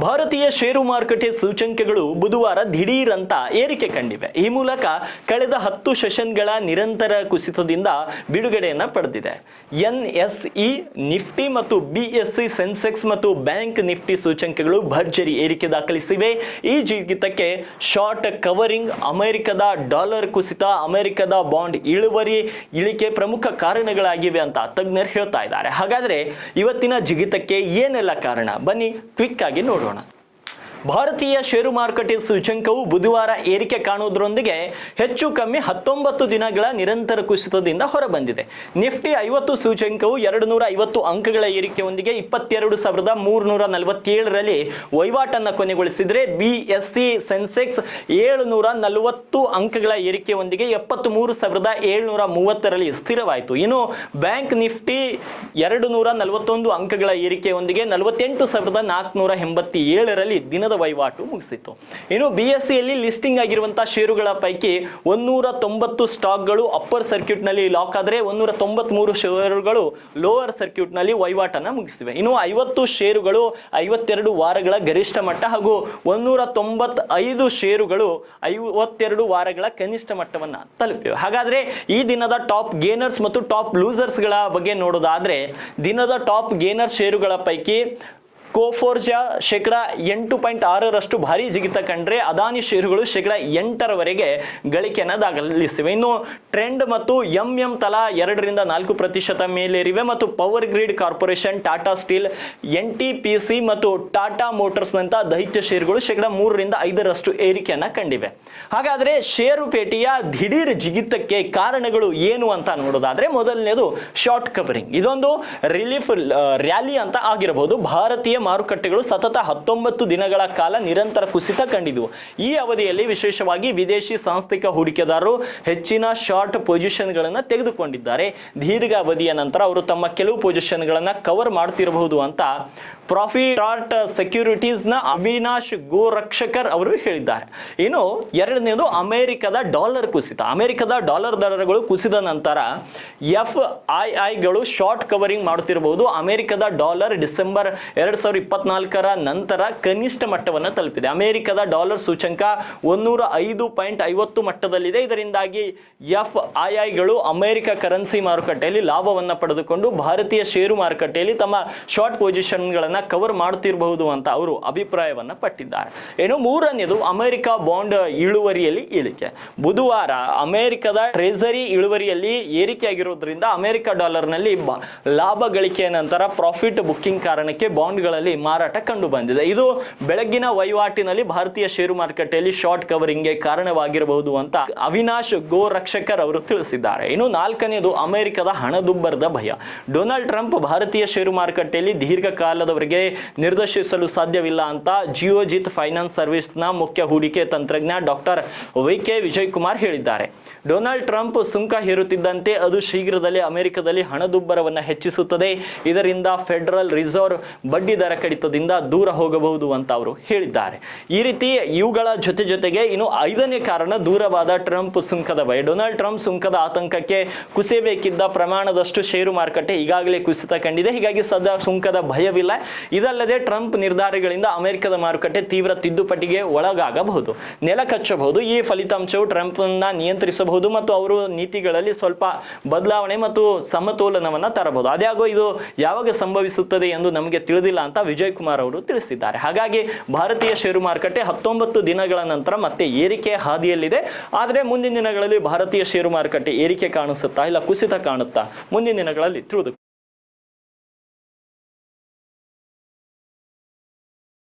ಭಾರತೀಯ ಷೇರು ಮಾರುಕಟ್ಟೆ ಸೂಚಂಕಗಳು ಬುಧವಾರ ದಿಢೀರ್ ಅಂತ ಏರಿಕೆ ಕಂಡಿವೆ. ಈ ಮೂಲಕ ಕಳೆದ ಹತ್ತು ಸೆಷನ್ಗಳ ನಿರಂತರ ಕುಸಿತದಿಂದ ಬಿಡುಗಡೆಯನ್ನು ಪಡೆದಿದೆ. ಎನ್ಎಸ್ಇ, ನಿಫ್ಟಿ ಮತ್ತು ಬಿಎಸ್ಸಿ, ಸೆನ್ಸೆಕ್ಸ್ ಮತ್ತು ಬ್ಯಾಂಕ್ ನಿಫ್ಟಿ ಸೂಚಂಕಗಳು ಭರ್ಜರಿ ಏರಿಕೆ ದಾಖಲಿಸಿವೆ. ಈ ಜಿಗಿತಕ್ಕೆ ಶಾರ್ಟ್ ಕವರಿಂಗ್, ಅಮೆರಿಕದ ಡಾಲರ್ ಕುಸಿತ, ಅಮೆರಿಕದ ಬಾಂಡ್ ಇಳುವರಿ ಇಳಿಕೆ ಪ್ರಮುಖ ಕಾರಣಗಳಾಗಿವೆ ಅಂತ ತಜ್ಞರು ಹೇಳ್ತಾ ಇದ್ದಾರೆ. ಹಾಗಾದರೆ ಇವತ್ತಿನ ಜಿಗಿತಕ್ಕೆ ಏನೆಲ್ಲ ಕಾರಣ? ಬನ್ನಿ ಕ್ವಿಕ್ ಆಗಿ ನೋಡೋಣ. ആണ് ಭಾರತೀಯ ಷೇರು ಮಾರುಕಟ್ಟೆ ಸೂಚ್ಯಂಕವು ಬುಧವಾರ ಏರಿಕೆ ಕಾಣುವುದರೊಂದಿಗೆ ಹೆಚ್ಚು ಕಮ್ಮಿ ಹತ್ತೊಂಬತ್ತು ದಿನಗಳ ನಿರಂತರ ಕುಸಿತದಿಂದ ಹೊರಬಂದಿದೆ. ನಿಫ್ಟಿ ಐವತ್ತು ಸೂಚ್ಯಂಕವು ಎರಡು ನೂರ ಐವತ್ತು ಅಂಕಗಳ ಏರಿಕೆಯೊಂದಿಗೆ ಇಪ್ಪತ್ತೆರಡು ಸಾವಿರದ ಮೂರುನೂರ ನಲವತ್ತೇಳರಲ್ಲಿ ವಹಿವಾಟನ್ನು ಕೊನೆಗೊಳಿಸಿದರೆ ಬಿ ಎಸ್ ಸಿ ಸೆನ್ಸೆಕ್ಸ್ ಏಳುನೂರ ನಲವತ್ತು ಅಂಕಗಳ ಏರಿಕೆಯೊಂದಿಗೆ ಎಪ್ಪತ್ತು ಮೂರು ಸಾವಿರದ ಏಳುನೂರ ಮೂವತ್ತರಲ್ಲಿ ಸ್ಥಿರವಾಯಿತು. ಇನ್ನು ಬ್ಯಾಂಕ್ ನಿಫ್ಟಿ ಎರಡು ನೂರ ನಲವತ್ತೊಂದು ಅಂಕಗಳ ಏರಿಕೆಯೊಂದಿಗೆ ನಲವತ್ತೆಂಟು ಸಾವಿರದ ನಾಲ್ಕುನೂರ ಎಂಬತ್ತಿ ಏಳರಲ್ಲಿ ದಿನದ ವಹಿವಾಟು ಮುಗಿಸಿತ್ತು. ಇನ್ನು ಬಿ ಎಸ್ ಸಿಯಲ್ಲಿ ಲಿಸ್ಟಿಂಗ್ ಆಗಿರುವಂತಹ ಷೇರುಗಳ ಪೈಕಿ ಒಂದೂರ ತೊಂಬತ್ತು ಸ್ಟಾಕ್ಗಳು ಅಪ್ಪರ್ ಸರ್ಕ್ಯೂಟ್ನಲ್ಲಿ ಲಾಕ್ ಆದರೆ ಒಂದೂರ ತೊಂಬತ್ಮೂರು ಷೇರುಗಳು ಲೋವರ್ ಸರ್ಕ್ಯೂಟ್ನಲ್ಲಿ ವಹಿವಾಟನ್ನು ಮುಗಿಸಿವೆ. ಇನ್ನು ಐವತ್ತು ಷೇರುಗಳು ಐವತ್ತೆರಡು ವಾರಗಳ ಗರಿಷ್ಠ ಮಟ್ಟ ಹಾಗೂ ಒಂದೂರ ತೊಂಬತ್ತೈದು ಷೇರುಗಳು ಐವತ್ತೆರಡು ವಾರಗಳ ಕನಿಷ್ಠ ಮಟ್ಟವನ್ನು ತಲುಪಿವೆ. ಹಾಗಾದ್ರೆ ಈ ದಿನದ ಟಾಪ್ ಗೇನರ್ಸ್ ಮತ್ತು ಟಾಪ್ ಲೂಸರ್ಸ್ಗಳ ಬಗ್ಗೆ ನೋಡೋದಾದ್ರೆ ದಿನದ ಟಾಪ್ ಗೇನರ್ ಷೇರುಗಳ ಪೈಕಿ ಕೋಫೋರ್ಜಾ ಶೇಕಡ ಎಂಟು ಪಾಯಿಂಟ್ ಆರರಷ್ಟು ಭಾರಿ ಜಿಗಿತ ಕಂಡ್ರೆ ಅದಾನಿ ಷೇರುಗಳು ಶೇಕಡ ಎಂಟರವರೆಗೆ ಗಳಿಕೆಯನ್ನು ದಾಖಲಿಸಿವೆ. ಇನ್ನು ಟ್ರೆಂಡ್ ಮತ್ತು ಎಂ ಎಂ ತಲಾ ಎರಡರಿಂದ ನಾಲ್ಕು ಪ್ರತಿಶತ ಮೇಲೇರಿವೆ ಮತ್ತು power grid corporation, Tata steel, N T P C ಮತ್ತು ಟಾಟಾ ಮೋಟರ್ಸ್ನಂಥ ದೈತ್ಯ ಷೇರುಗಳು ಶೇಕಡ ಮೂರರಿಂದ ಐದರಷ್ಟು ಏರಿಕೆಯನ್ನು ಕಂಡಿವೆ. ಹಾಗಾದರೆ ಷೇರುಪೇಟೆಯ ದಿಢೀರ್ ಜಿಗಿತಕ್ಕೆ ಕಾರಣಗಳು ಏನು ಅಂತ ನೋಡೋದಾದ್ರೆ ಮೊದಲನೇದು ಶಾರ್ಟ್ ಕವರಿಂಗ್. ಇದೊಂದು ರಿಲೀಫ್, ರ್ಯಾಲಿ ಅಂತ ಆಗಿರಬಹುದು. ಭಾರತೀಯ ಮಾರುಕಟ್ಟೆಗಳು ಸತತ ಹತ್ತೊಂಬತ್ತು ದಿನಗಳ ಕಾಲ ನಿರಂತರ ಕುಸಿತ ಕಂಡಿದ್ವು. ಈ ಅವಧಿಯಲ್ಲಿ ವಿಶೇಷವಾಗಿ ವಿದೇಶಿ ಸಾಂಸ್ಥಿಕ ಹೂಡಿಕೆದಾರರು ಹೆಚ್ಚಿನ ಶಾರ್ಟ್ ಪೊಸಿಷನ್ಗಳನ್ನು ತೆಗೆದುಕೊಂಡಿದ್ದಾರೆ. ದೀರ್ಘ ಅವಧಿಯ ನಂತರ ಅವರು ತಮ್ಮ ಕೆಲವು ಪೊಸಿಷನ್ಗಳನ್ನು ಕವರ್ ಮಾಡ್ತಿರಬಹುದು ಅಂತ ಪ್ರಾಫಿಟಾರ್ಟ್ ಸೆಕ್ಯೂರಿಟೀಸ್ನ ಅವಿನಾಶ್ ಗೋರಕ್ಷಕರ್ ಅವರು ಹೇಳಿದ್ದಾರೆ. ಇನ್ನು ಎರಡನೇದು ಅಮೆರಿಕದ ಡಾಲರ್ ಕುಸಿತ. ಅಮೆರಿಕದ ಡಾಲರ್ ದರಗಳು ಕುಸಿದ ನಂತರ ಎಫ್ ಐ ಐಗಳು ಶಾರ್ಟ್ ಕವರಿಂಗ್ ಮಾಡುತ್ತಿರಬಹುದು ಅಮೆರಿಕದ ಡಾಲರ್ ಡಿಸೆಂಬರ್ ಎರಡ್ ಸಾವಿರದ ಇಪ್ಪತ್ನಾಲ್ಕರ ನಂತರ ಕನಿಷ್ಠ ಮಟ್ಟವನ್ನು ತಲುಪಿದೆ. ಅಮೆರಿಕದ ಡಾಲರ್ ಸೂಚಂಕ ಒಂದೂರ ಐದು ಪಾಯಿಂಟ್ ಐವತ್ತು ಮಟ್ಟದಲ್ಲಿದೆ. ಇದರಿಂದಾಗಿ ಎಫ್ ಐಗಳು ಅಮೆರಿಕ ಕರೆನ್ಸಿ ಮಾರುಕಟ್ಟೆಯಲ್ಲಿ ಲಾಭವನ್ನು ಪಡೆದುಕೊಂಡು ಭಾರತೀಯ ಷೇರು ಮಾರುಕಟ್ಟೆಯಲ್ಲಿ ತಮ್ಮ ಶಾರ್ಟ್ ಪೊಸಿಷನ್ಗಳನ್ನು ಕವರ್ ಮಾಡುತ್ತಿರಬಹುದು ಅಂತ ಅವರು ಅಭಿಪ್ರಾಯವನ್ನು ಪಟ್ಟಿದ್ದಾರೆ. ಏನು ಮೂರನೇದು ಅಮೆರಿಕ ಬಾಂಡ್ ಇಳುವರಿಯಲ್ಲಿ ಇಳಿಕೆ. ಬುಧವಾರ ಅಮೆರಿಕದ ಟ್ರೆಸರಿ ಇಳುವರಿಯಲ್ಲಿ ಏರಿಕೆಯಾಗಿರೋದ್ರಿಂದ ಅಮೆರಿಕ ಡಾಲರ್ನಲ್ಲಿ ಲಾಭ ಗಳಿಕೆಯ ನಂತರ ಪ್ರಾಫಿಟ್ ಬುಕ್ಕಿಂಗ್ ಕಾರಣಕ್ಕೆ ಬಾಂಡ್ಗಳಲ್ಲಿ ಮಾರಾಟ ಕಂಡು ಬಂದಿದೆ ಇದು ಬೆಳಗ್ಗಿನ ವಹಿವಾಟಿನಲ್ಲಿ ಭಾರತೀಯ ಷೇರು ಮಾರುಕಟ್ಟೆಯಲ್ಲಿ ಶಾರ್ಟ್ ಕವರಿಂಗ್ಗೆ ಕಾರಣವಾಗಿರಬಹುದು ಅಂತ ಅವಿನಾಶ್ ಗೋ ರಕ್ಷಕರ್ ಅವರು ತಿಳಿಸಿದ್ದಾರೆ. ಇನ್ನು ನಾಲ್ಕನೇದು ಅಮೆರಿಕದ ಹಣದುಬ್ಬರದ ಭಯ. ಡೊನಾಲ್ಡ್ ಟ್ರಂಪ್ ಭಾರತೀಯ ಷೇರು ಮಾರುಕಟ್ಟೆಯಲ್ಲಿ ದೀರ್ಘಕಾಲದವರೆಗೆ ನಿರ್ದೇಶಿಸಲು ಸಾಧ್ಯವಿಲ್ಲ ಅಂತ ಜಿಯೋಜಿತ್ ಫೈನಾನ್ಸ್ ಸರ್ವಿಸ್ನ ಮುಖ್ಯ ಹೂಡಿಕೆ ತಂತ್ರಜ್ಞ doctor Y K Vijay Kumar ಹೇಳಿದ್ದಾರೆ. ಡೊನಾಲ್ಡ್ ಟ್ರಂಪ್ ಸುಂಕ ಹೇರುತ್ತಿದ್ದಂತೆ ಅದು ಶೀಘ್ರದಲ್ಲೇ ಅಮೆರಿಕದಲ್ಲಿ ಹಣದುಬ್ಬರವನ್ನು ಹೆಚ್ಚಿಸುತ್ತದೆ. ಇದರಿಂದ ಫೆಡರಲ್ ರಿಸರ್ವ್ ಬಡ್ಡಿ ದರ ಕಡಿತದಿಂದ ದೂರ ಹೋಗಬಹುದು ಅಂತ ಅವರು ಹೇಳಿದ್ದಾರೆ. ಈ ರೀತಿ ಇವುಗಳ ಜೊತೆ ಜೊತೆಗೆ ಇನ್ನು ಐದನೇ ಕಾರಣ ದೂರವಾದ ಟ್ರಂಪ್ ಸುಂಕದ ಭಯ. ಡೊನಾಲ್ಡ್ ಟ್ರಂಪ್ ಸುಂಕದ ಆತಂಕಕ್ಕೆ ಕುಸಿಯಬೇಕಿದ್ದ ಪ್ರಮಾಣದಷ್ಟು ಷೇರು ಮಾರುಕಟ್ಟೆ ಈಗಾಗಲೇ ಕುಸಿತ ಕಂಡಿದೆ. ಹೀಗಾಗಿ ಸದಾ ಸುಂಕದ ಭಯವಿಲ್ಲ. ಇದಲ್ಲದೆ ಟ್ರಂಪ್ ನಿರ್ಧಾರಗಳಿಂದ ಅಮೆರಿಕದ ಮಾರುಕಟ್ಟೆ ತೀವ್ರ ತಿದ್ದುಪಟ್ಟಿಗೆ ಒಳಗಾಗಬಹುದು. ನೆಲ ಕಚ್ಚಬಹುದು. ಈ ಫಲಿತಾಂಶವು ಟ್ರಂಪ್ನ ನಿಯಂತ್ರಿಸಬಹುದು ಮತ್ತು ಅವರು ನೀತಿಗಳಲ್ಲಿ ಸ್ವಲ್ಪ ಬದಲಾವಣೆ ಮತ್ತು ಸಮತೋಲನವನ್ನು ತರಬಹುದು. ಅದಾಗೋ ಇದು ಯಾವಾಗ ಸಂಭವಿಸುತ್ತದೆ ಎಂದು ನಮಗೆ ತಿಳಿದಿಲ್ಲ ವಿಜಯ್ ಕುಮಾರ್ ಅವರು ತಿಳಿಸಿದ್ದಾರೆ. ಹಾಗಾಗಿ ಭಾರತೀಯ ಷೇರು ಮಾರುಕಟ್ಟೆ ಹತ್ತೊಂಬತ್ತು ದಿನಗಳ ನಂತರ ಮತ್ತೆ ಏರಿಕೆ ಹಾದಿಯಲ್ಲಿದೆ. ಆದರೆ ಮುಂದಿನ ದಿನಗಳಲ್ಲಿ ಭಾರತೀಯ ಷೇರು ಮಾರುಕಟ್ಟೆ ಏರಿಕೆ ಕಾಣಿಸುತ್ತಾ ಇಲ್ಲ, ಕುಸಿತ ಕಾಣುತ್ತಾ ಮುಂದಿನ ದಿನಗಳಲ್ಲಿ ತಿಳಿದು